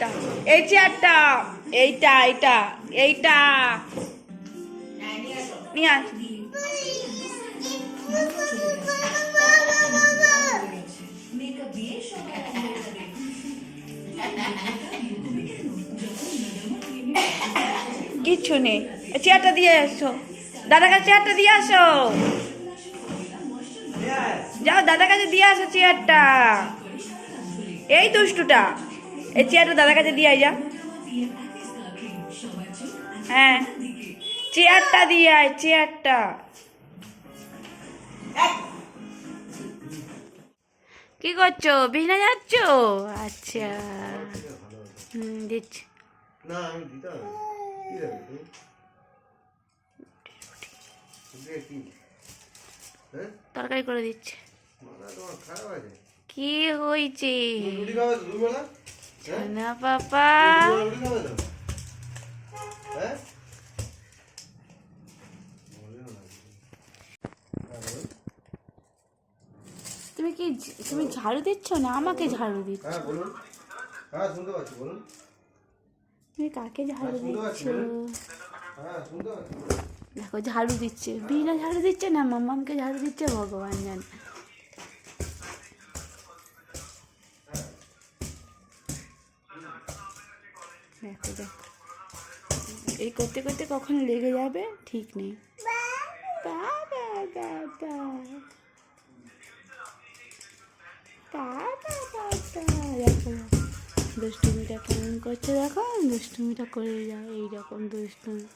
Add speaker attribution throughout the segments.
Speaker 1: এইটা, এই চেয়ারটা, এইটা এইটা এইটা। নিয়ে আস কিচ্ছু নেই। চেয়ারটা দিয়ে আসো দাদা কাছে চেয়ারটা দিয়ে আসো। যাও দাদা কাছে দিয়ে আসো চেয়ারটা। এই দুষ্টুটা। এই চেয়ারটা দাদার কাছে দিয়ে আয় যা। হ্যাঁ। চেয়ারটা দিয়ে আয় চেয়ারটা কি করছ? বিছনা যাচ্ছ? আচ্ছা। হুম দিচ্ছি।
Speaker 2: না আমি দিতাম? হ্যাঁ?
Speaker 1: তরকারি করে দিচ্ছে? কি হয়েছে
Speaker 2: হ্যাঁ?
Speaker 1: পাপা?
Speaker 2: হ্যাঁ? হ্যাঁ, বলুন।
Speaker 1: তুমি কি তুমি ঝাড়ু দিচ্ছ না আমাকে ঝাড়ু দিচ্ছ
Speaker 2: হ্যাঁ, বলুন। হ্যাঁ, শুনতে পাচ্ছি, বলুন।
Speaker 1: তুমি কাকে ঝাড়ু দিচ্ছ
Speaker 2: হ্যাঁ, শুনতে পাচ্ছি।
Speaker 1: দেখো ঝাড়ু দিচ্ছে বিনা ঝাড়ু দিচ্ছে না মাম্মামকে ঝাড়ু দিচ্ছে ভগবান জান দেখো দেখো। এই করতে করতে কখন লেগে যাবে ঠিক নেই। দেখো দুষ্টুমিটা কেমন করছে দেখো দুষ্টুমিটা করে যায় এইরকম দুষ্টুমি।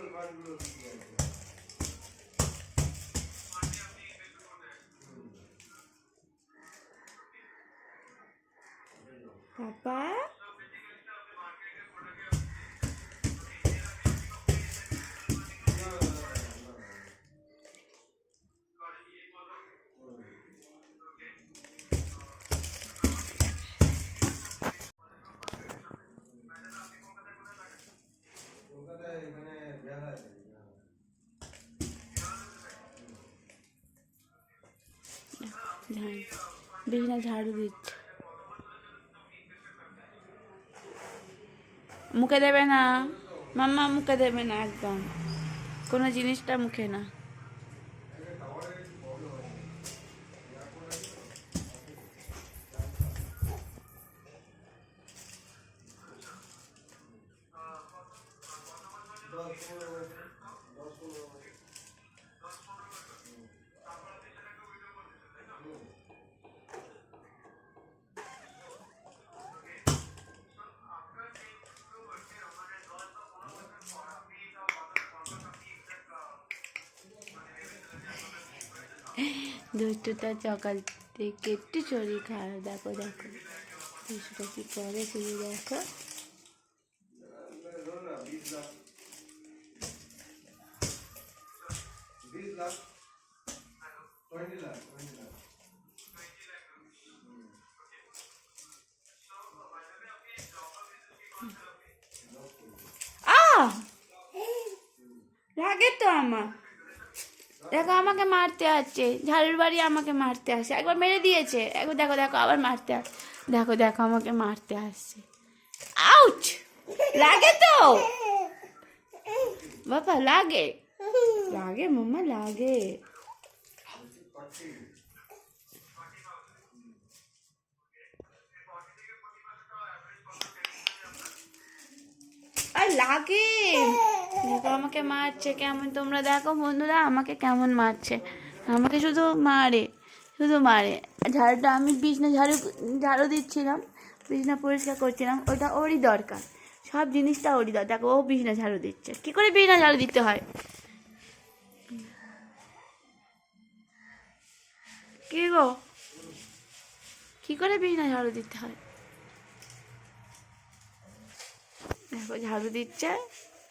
Speaker 1: পাপা ঝাড় বিছনা ঝাড়ু দিচ্ছে। মুখে দেবে না। মাম্মা মুখে দেবে না একদম। কোনো জিনিসটা মুখে না। দুষ্টুটা সকাল থেকে একটু শরীর খারাপ, দেখো দেখো। দুষ্টুটা কি করে, তুমি দেখো। আ তো আমার। দেখো, আমাকে মারতে আসছে। ঝাড়ুর বাড়ি আমাকে মারতে আসছে। একবার মেরে দিয়েছে। একবার দেখো দেখো, আবার মারতে আস দেখো দেখো, আমাকে মারতে আসছে। আউচ লাগে তো! বাবা, লাগে। লাগে মাম্মা, লাগে। আর লাগে। দেখো, আমাকে মারছে কেমন? তোমরা দেখো বন্ধুরা, আমাকে কেমন মারছে। আমাকে শুধু মারে শুধু মারে। ঝাড়ুটা আমি বিছনা ঝাড়ু ঝাড়ু দিচ্ছিলাম, বিছনা পরিষ্কার করছিলাম, ওটা ওরই দরকার। সব জিনিসটা ওরই দরকার। দেখো, ও বিছনা ঝাড়ু দিচ্ছে। কি করে বিছনা ঝাড়ু দিতে হয়? কি গো? কি করে বিছনা ঝাড়ু দিতে হয়? দেখো, ঝাড়ু দিচ্ছে।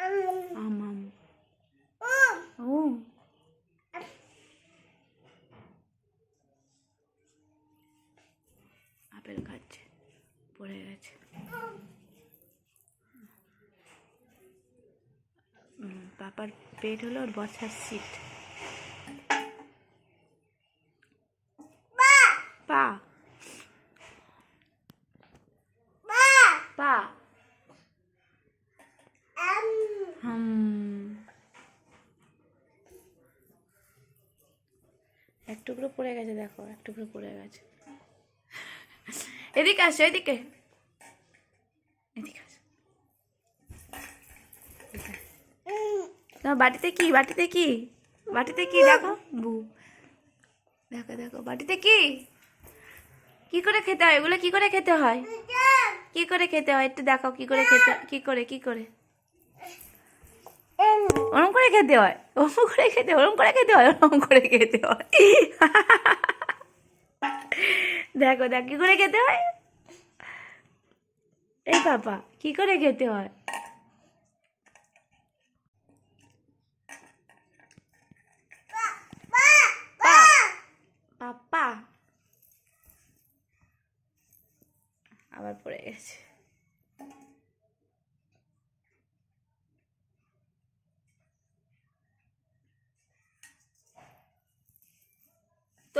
Speaker 1: আম
Speaker 2: আম
Speaker 1: ও আপেল খাচ্ছে পড়ে গেছে পাপার পেট হলো ওর বসার সিট এক টুকরো পড়ে গেছে, দেখো, এক টুকরো পড়ে গেছে। এদিকে আসো, এদিকে। এদিকে আসো। না বাটিতে কি? বাটিতে কি? বাটিতে কি? দেখো। বু। দেখো দেখো, বাটিতে কি? কি করে খেতে হয়? এগুলো কি করে খেতে হয়? কি করে খেতে হয়? একটু দেখো কি করে খেতে কি করে কি করে? করে খেতে হয়। ওরম করে খেতে ওরম করে খেতে হয় ওরম করে খেতে হয়। দেখো দেখ কি করে খেতে হয়? এই পাপা কি করে খেতে হয়? পাপা। আবার পড়ে গেছে।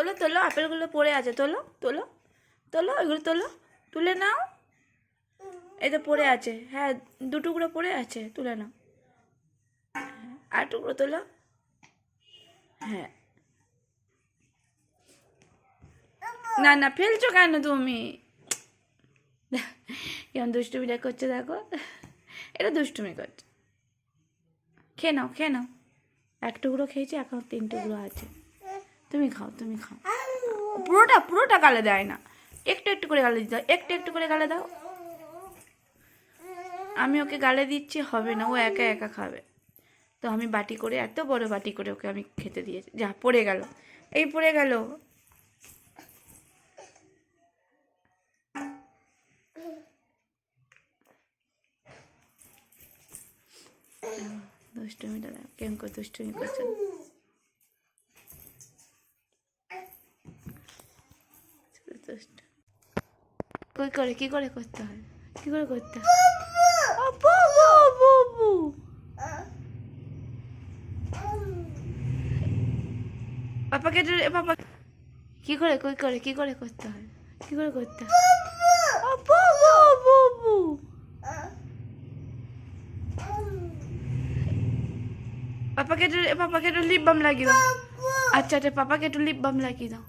Speaker 1: তোলো তোলো, আপেলগুলো পড়ে আছে, তোলো তোলো তোলো, ওইগুলো তোলো, তুলে নাও। এই তো পড়ে আছে হ্যাঁ দু টুকরো পড়ে আছে, তুলে নাও। আর টুকরো তোলো। হ্যাঁ। না না, ফেলছো কেন তুমি? কেমন দুষ্টুমিটা করছে দেখো। এটা দুষ্টুমি করছে। খেয়ে নাও খেয়ে নাও। এক টুকরো খেয়েছি, এখন তিন টুকরো আছে। তুমি খাও তুমি খাও। পুরোটা পুরোটা গালে দেয় না। একটু একটু করে গালে দিতে একটু একটু করে গালে দাও। আমি ওকে গালে দিচ্ছি হবে না। ও একা একা খাবে। তো আমি বাটি করে এত বড় বাটি করে ওকে আমি খেতে দিয়েছি। যা পড়ে গেল। এই পড়ে গেল। দুষ্টুমিটা কেমন করে দুষ্টুমি করছে? কই করে? কি করে করতে হয়? কি করে করতে হয়? পাপাকে পাপা কি করে কই করে কি করে করতে হয়? কি করে করতে হয়? ও বাবু বাবু! পাপাকে পাপাকে একটু লিপ বাম লাগিয়ে দাও। আচ্ছা আচ্ছা পাপাকে একটু লিপ বাম লাগিয়ে দাও।